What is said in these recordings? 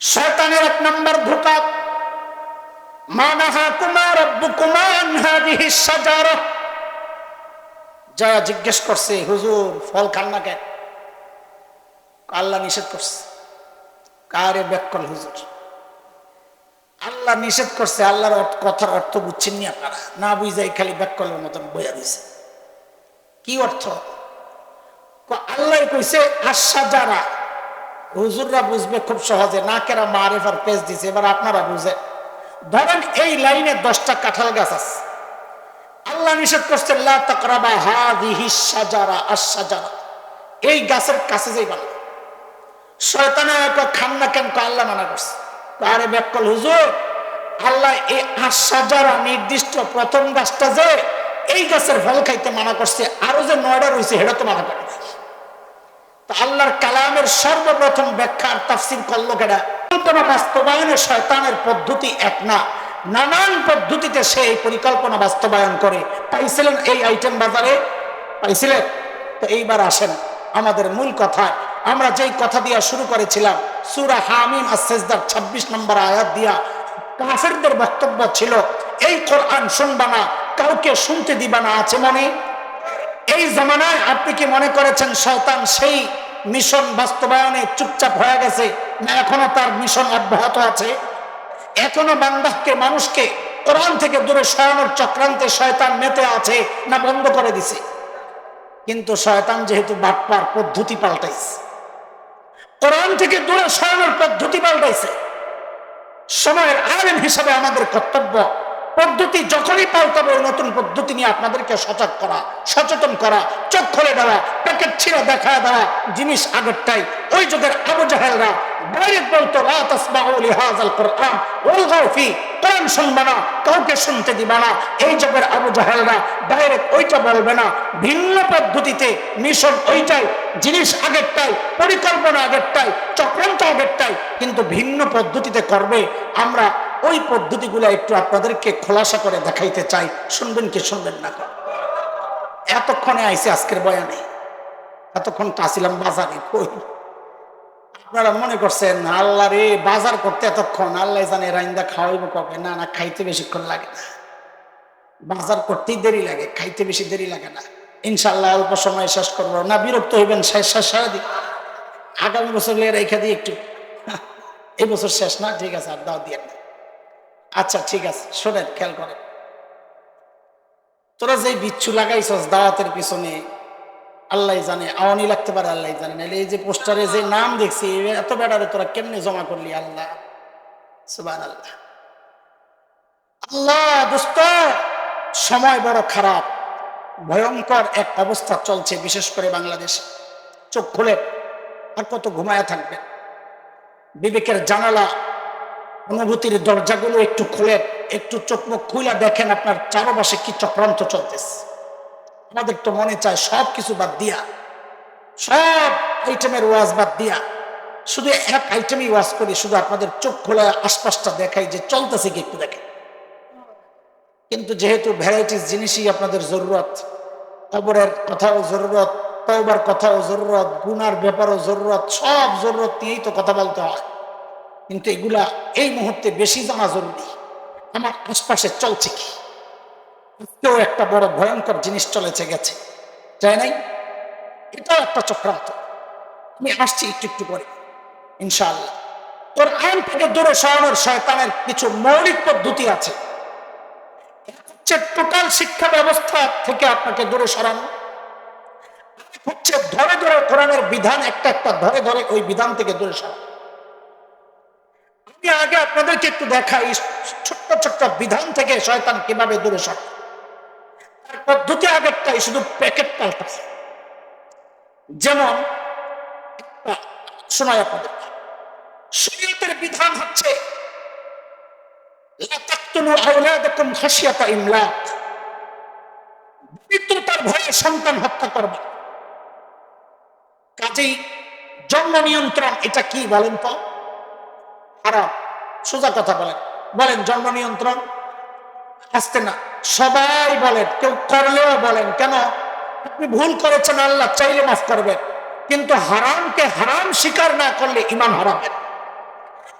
শয়তানের এক নম্বর ধোকা মানাহা কুমার কুমান হাদিহি সাজারা যা জিজ্ঞেস করছে, হুজুর, ফল খান না কেন? আল্লাহ নিষেধ করছে। কারে ব্যাকল হুজুর? আল্লাহ নিষেধ করছে, আল্লাহর কথার অর্থ বুঝছেন নি আপনারা? না বুঝাই খালি ব্যাকলের মতন বইয়া দিছে। কি অর্থ? আল্লাহ কইছে আশা যারা হুজুররা বুঝবে খুব সহজে। না কেরা মারেফার পেজ দিছে, এবার আপনারা বুঝে ধরেন এই লাইনে দশটা কাঁঠাল গাছ আছে। আল্লাহ নিষেধ করছে এই গাছের কাছে যাইবা না শয়তানে খান না কেন? আল্লাহ মানা করছে। আরে ব্যাকল হুজুর, আল্লাহ এই আশ-সাজারা নির্দিষ্ট প্রথম গাছটা যে এই গাছের ফল খাইতে মানা করছে, আরও যে নয়টা রয়েছে সেটা তো মানা করে। আল্লাহর কালামের সর্বপ্রথম ব্যাখ্যার তাফসির করল কেডা? পরিকল্পনা বাস্তবায়নে শয়তানের পদ্ধতি এক না। নানান পদ্ধতিতে সে এই পরিকল্পনা বাস্তবায়ন করে। পাইছিলেন এই আইটেম বাজারে? পাইছিলেন তো এইবার আসেন। আমাদের মূল কথা, আমরা যেই কথা দিয়া শুরু করেছিলাম, সুরা হামিম আর সেজদার ছাব্বিশ নম্বর আয়াত দিয়া, কাফেরদের বক্তব্য ছিল, এই কোরআন শুনবা না, কাউকে শুনতে দিবা না। আছে মনে? এই জামানায় আপনি কি মনে করেছেন শয়তান সেই মিশন বাস্তবায়নে চুপচাপ হয়ে গেছে না এখনও তার মিশন অব্যাহত আছে? এখনও বান্দাহকে মানুষকে কোরআন থেকে দূরে সরানোর চক্রান্তে শয়তান মেতে আছে না বন্ধ করে দিছে? কিন্তু শয়তান যেহেতু বাটপার পদ্ধতি পাল্টাইছে, কোরআন থেকে দূরে সরানোর পদ্ধতি পাল্টাইছে, সময়ের আলেম হিসাবে আমাদের কর্তব্য পদ্ধতি যখনই পাল্টাবে নতুন পদ্ধতি নিয়ে আপনাদেরকে সজাগ করা, সচেতন করা, চোখ খুলে দেওয়া, প্যাকেট ছিঁড়ে দেখা দেওয়া জিনিস আগেরটাই। ওই যুগের আবু জাহেলরা ডাইরেক্ট বলতো শুনবে না, কাউকে শুনতে দিবা না। এই যুগের ডাইরেক্ট ওইটা বলবে না। ভিন্ন পদ্ধতিতে মিশন ওইটাই, জিনিস আগেরটাই, পরিকল্পনা আগেরটাই আগেরটাই, কিন্তু ভিন্ন পদ্ধতিতে করবে। আমরা ওই পদ্ধতিগুলো একটু আপনাদেরকে খোলাসা করে দেখাইতে চাই। শুনবেন কি শুনবেন না এতক্ষণে আইসে আজকের বয়ানে। এতক্ষণ আসিলাম বাজারে, কই? আপনারা মনে করছেন, আল্লাহ রে, বাজার করতে এতক্ষণ, আল্লাহ জানে রাইন্দা খাওয়াইব কবে? না না, খাইতে বেশিক্ষণ লাগে না। বাজার করতেই দেরি লাগে, খাইতে বেশি দেরি লাগে না। ইনশাল্লাহ অল্প সময় শেষ করব। না, বিরক্ত হইবেন, শেষ শেষ সারাদিন আগামী বছর রেখে দিই একটু। এই বছর শেষ না, ঠিক আছে, আর দাও দিয়ে না। আচ্ছা ঠিক আছে, শোনেন, খেয়াল করেন। তোরা যে বিচ্ছু লাগাইছস দাওয়াতের পিছনে, আল্লাহ জানে, আওয়ানি লাগতে পারে, আল্লাহ জানে। নাহলে এই যে পোস্টারে যে নাম দেখছি এত বেড়ারে তোরা কেমনে জমা করলি, আল্লাহ? সুবান আল্লাহ আল্লাহ দোস্ত, সময় বড় খারাপ। ভয়ঙ্কর এক অবস্থা চলছে, বিশেষ করে বাংলাদেশে। চোখ খুলে আর কত ঘুমায় থাকবে বিবেকের জানালা অনুভূতির দরজাগুলো একটু খুলে, একটু চোখ মুখ খুলে দেখেন আপনার চারপাশে কি চক্রান্ত চলতেছে। আমাদের তো মনে চায় সব কিছু বাদ দিয়া, সব আইটেমের ওয়াজ বাদ দিয়া, শুধু এক আইটেমই ওয়াজ করি, শুধু আপনাদের চোখ খোলা আশপাশটা দেখাই যে চলতেছে কি একটু দেখেন। কিন্তু যেহেতু ভ্যারাইটিস জিনিসই আপনাদের জরুরত, কবরের কথাও জরুরত, তওবার কথাও জরুরত, গুনার ব্যাপারও জরুরত, সব জরুরত নিয়েই তো কথা বলতে হয়। কিন্তু এগুলা এই মুহূর্তে বেশি জানা জরুরি। আমার আশপাশে চলছে কি? আজকেও একটা বড় ভয়ঙ্কর জিনিস চলেছে, গেছে। তাই নাই? এটাও একটা চক্রান্ত। আমি আসছি একটু একটু করে ইনশাআল্লাহ। তোর আইন থেকে দূরে সরানোর শয়তানের কিছু মৌলিক পদ্ধতি আছে। হচ্ছে টোটাল শিক্ষা ব্যবস্থা থেকে আপনাকে দূরে সরানো। হচ্ছে ধরে ধরে কোরআনের বিধান একটা একটা ধরে ধরে ওই বিধান থেকে দূরে সরানো। আগে আপনাদেরকে একটু দেখাই, ছোট্ট ছোট্ট বিধান থেকে শয়তান কীভাবে দূরে সরে। তার পদ্ধতি আগেরটাই, শুধু প্যাকেট পাল্টাছে যেমন শোনায় আপনাদের। শরীয়তের বিধান হচ্ছে ইমলাক। ভয়ে সন্তান হত্যা করবে। কাজেই জন্ম নিয়ন্ত্রণ, এটা কি বলেন তো? হারাম সোজা কথা বলেন। বলেন, জন্ম নিয়ন্ত্রণ? আসতে না। সবাই বলেন, কেউ করলেও বলেন, কেন? আপনি ভুল করেছেন, আল্লাহ চাইলে মাফ করবেন। কিন্তু হারামকে হারাম স্বীকার না করলে ইমান হারামের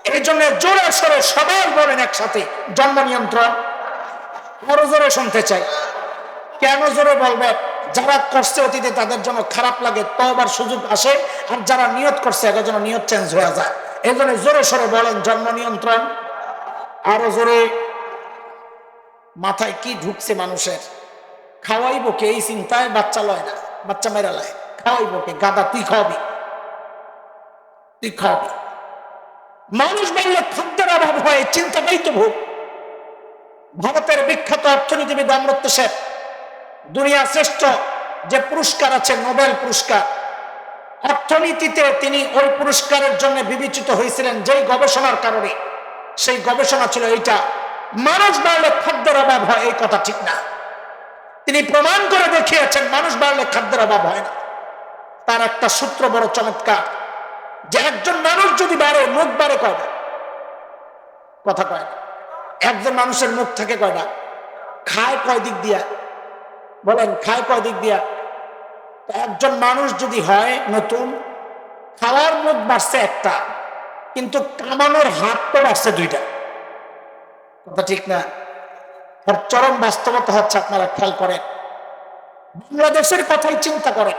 এই জন্য জোরে সরে সবাই বলেন একসাথে, জন্ম নিয়ন্ত্রণ। আরও জোরে শুনতে চাই। কেন জোরে বলবেন? যারা করছে অতীতে তাদের জন্য খারাপ লাগে তবার সুযোগ আসে, আর যারা নিয়ত করছে, এদের জন্য নিয়ত চেঞ্জ হয়ে যায়। এই জন্য জোরে সরে বলেন, জন্ম নিয়ন্ত্রণ। আরও জোরে, মাথায় কি ঢুকছে মানুষের? খাওয়াইবো কে? এই চিন্তায় বাচ্চা লয় না, বাচ্চা মেরা লয়। খাওয়াইবো কে? গাদা তুই খাওয়াবি। তুই খাওয়াবি। মানুষ বললে, খাদ্যের অভাব হয়, চিন্তাটাই তো ভোগ ভারতের বিখ্যাত অর্থনীতিবিদ অমৃত সেন দুনিয়া শ্রেষ্ঠ যে পুরস্কার আছে, নোবেল পুরস্কার অর্থনীতিতে তিনি ওই পুরস্কারের জন্য বিবেচিত হয়েছিলেন যেই গবেষণার কারণে। সেই গবেষণা ছিল এইটা, মানুষ বাড়লে খাদ্যের অভাব হয়, এই কথা ঠিক না। তিনি প্রমাণ করে দেখিয়েছেন, মানুষ বাড়লে খাদ্যের অভাব হয় না। তার একটা সূত্র বড় চমৎকার, যে একজন মানুষ যদি বাড়ে, মুখ বাড়ে কয়টা কথা কয় না। একজন মানুষের মুখ থাকে কয়টা খায় কয় দিক দিয়া? বলেন, খায় কয় দিক দিয়া? একজন মানুষ যদি হয় নতুন, খাওয়ার মুখ বাড়ছে একটা, কিন্তু কামানোর হাত তো বাড়ছে দুইটা। কথা ঠিক না? আর চরম বাস্তবতা হচ্ছে আপনারা খেয়াল করেন। বাংলাদেশের কথাই চিন্তা করেন।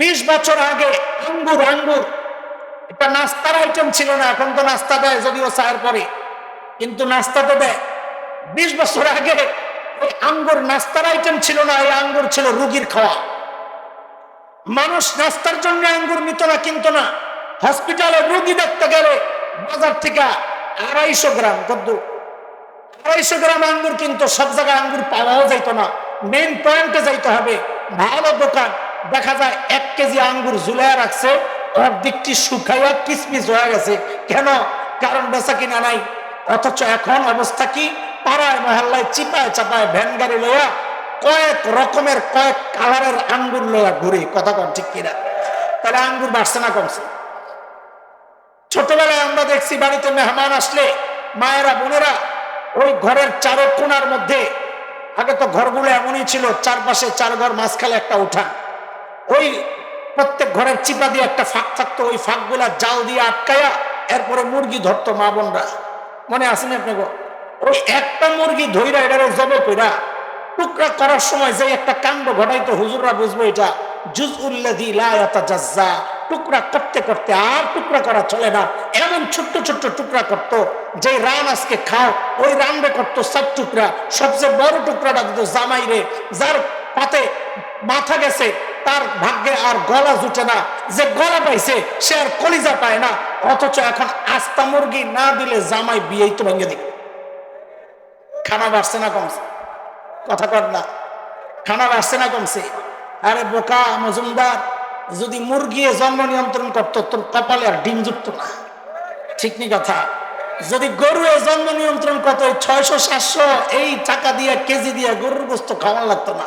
বিশ বছর আগে আঙ্গুর আঙ্গুর, এটা নাস্তার আইটেম ছিল না, এখন তো নাস্তা দেয়, যদিও চায়ের পরে, কিন্তু নাস্তা তো দেয়। বিশ বছর আগে আঙ্গুর নাস্তার আইটেম ছিল না, এই আঙ্গুর ছিল রুগীর খাওয়া। মানুষ নাস্তার জন্য আঙ্গুর নিত না কিনতো না। হসপিটালে রুগী দেখতে গেলে বাজার থেকে আড়াইশো গ্রাম, কদ্দু। আড়াইশো গ্রাম আঙ্গুর কিন্তু, সব জায়গায় আঙ্গুর পাওয়াও যাইতো না। মেন পয়েন্টে যাইতে হবে, ভালো দোকান। দেখা যায় এক কেজি আঙ্গুর ঝুলাইয়া রাখছে, অর্ধেকটি শুকাইয়া কিসমিস হয়ে গেছে। কেন? কারণ বেচা কিনা নাই। অথচ এখন অবস্থা কি? পাড়ায়, মহল্লায় চিপায় চাপায় ভ্যান গাড়ি লইয়া কয়েক রকমের কয়েক কালারের আঙ্গুর লইয়া ঘুরে, কথা কন ঠিক কিনা? তাহলে আঙ্গুর বাড়ছে না কমছে? ছোটবেলায় আমরা দেখছি বাড়িতে মেহমান আসলে মায়েরা, বোনেরা ওই ঘরের চারো কোনার মধ্যে, আগে তো ঘরগুলো এমনই ছিল, চারপাশে চার ঘর, মাঝখানে একটা উঠান। ওই প্রত্যেক ঘরের চিপা দিয়ে একটা ফাঁক থাকতো, ওই ফাঁকগুলা জাল দিয়ে আটকায়া এরপরে মুরগি ধরতো মা বোনরা। মনে আসেনি আপনাকে? ওই একটা মুরগি ধইরা এটারে জবে কইরা টুকরা করার সময় যে একটা কাণ্ড ঘটাইতো, হুজুররা বুঝব এটা জুজ উল্লাদি টুকরা করতে করতে আর টুকরা করা চলে না। এমন ছোট্ট ছোট্ট টুকরা করত, যে রান আজকে খাও, ওই করতো সব টুকরা, সবচেয়ে বড় টুকরাটা দিত জামাই রে যার পাতে মাথা গেছে, তার ভাগ্যে আর গলা জুটে না। যে গলা পাইছে, সে আর কলিজা পায় না। অথচ এখন আস্তা মুরগি না দিলে জামাই বিয়েই তো ভেঙে দিবে। খানা বাড়ছে না কমছে। কথা কর না। খানা বাড়ছে না কমছে। আরে বোকা, মজুমদার, যদি মুরগি জন্ম নিয়ন্ত্রণ করতো, তোর কপালে আর ডিম জুটতো না। ঠিক নি কথা। যদি গরু জন্ম নিয়ন্ত্রণ করতো ছয়শো, সাতশো, এই টাকা দিয়ে, কেজি দিয়ে গরুর গোস্ত খাওয়ান লাগতো না।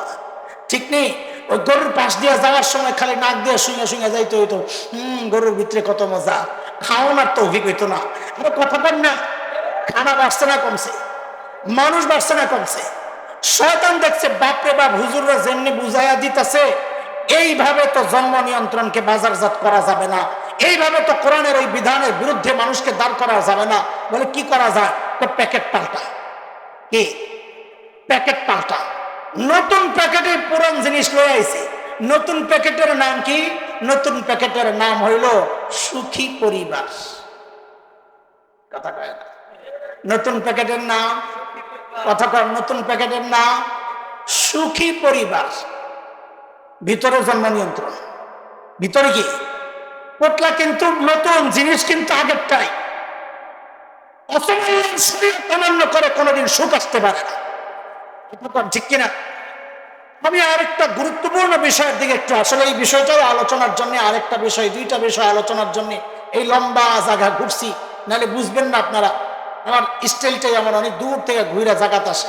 ঠিক নেই ওই গরুর পাশ দিয়ে যাওয়ার সময় খালি নাক দিয়ে শুনে শুনে যাইতে হইতো। হম, গরুর ভিতরে কত মজা। খাওয়ানোর তো অভিজ্ঞ হইতো না। আরে কথা বল না। খানা বাড়ছে না কমছে। মানুষ বাড়ছে না কমছে। শয়তান দেখছে, বাপরে বাপ, হুজুররা যেমনি বুঝাইয়া দিতেছে, এইভাবে তো জন্ম নিয়ন্ত্রণকে বাজারজাত করা যাবে না। এইভাবে তো কোরআনের ওই বিধানের বিরুদ্ধে মানুষকে দাঁড় করা যাবে না। বলে, কি করা যায়? তো প্যাকেট পাল্টা। কি? প্যাকেট পাল্টা। নতুন প্যাকেটে পুরান জিনিস লয়ে আইছে। নতুন প্যাকেটের নাম কি? নতুন প্যাকেটের নাম হইল সুখী পরিবার। কথা কয় না। নতুন প্যাকেটের নাম কথা নতুন প্যাকেটের নাম সুখী পরিবার। ভিতরে জন্ম নিয়ন্ত্রণ। ভিতরে কি? পোটলা কিন্তু নতুন জিনিস কিন্তু আগেরটাই। অমান্য করে কোনোদিন সুখ আসতে পারে না। ঠিক কিনা? আমি আরেকটা গুরুত্বপূর্ণ বিষয়ের দিকে একটু আসলে এই বিষয়টাও আলোচনার জন্য, আরেকটা বিষয়, দুইটা বিষয় আলোচনার জন্য এই লম্বা জায়গা ঘুরছি। নাহলে বুঝবেন না আপনারা। আমার স্টাইলটাই আমার অনেক দূর থেকে ঘুরে জাগাত আসে।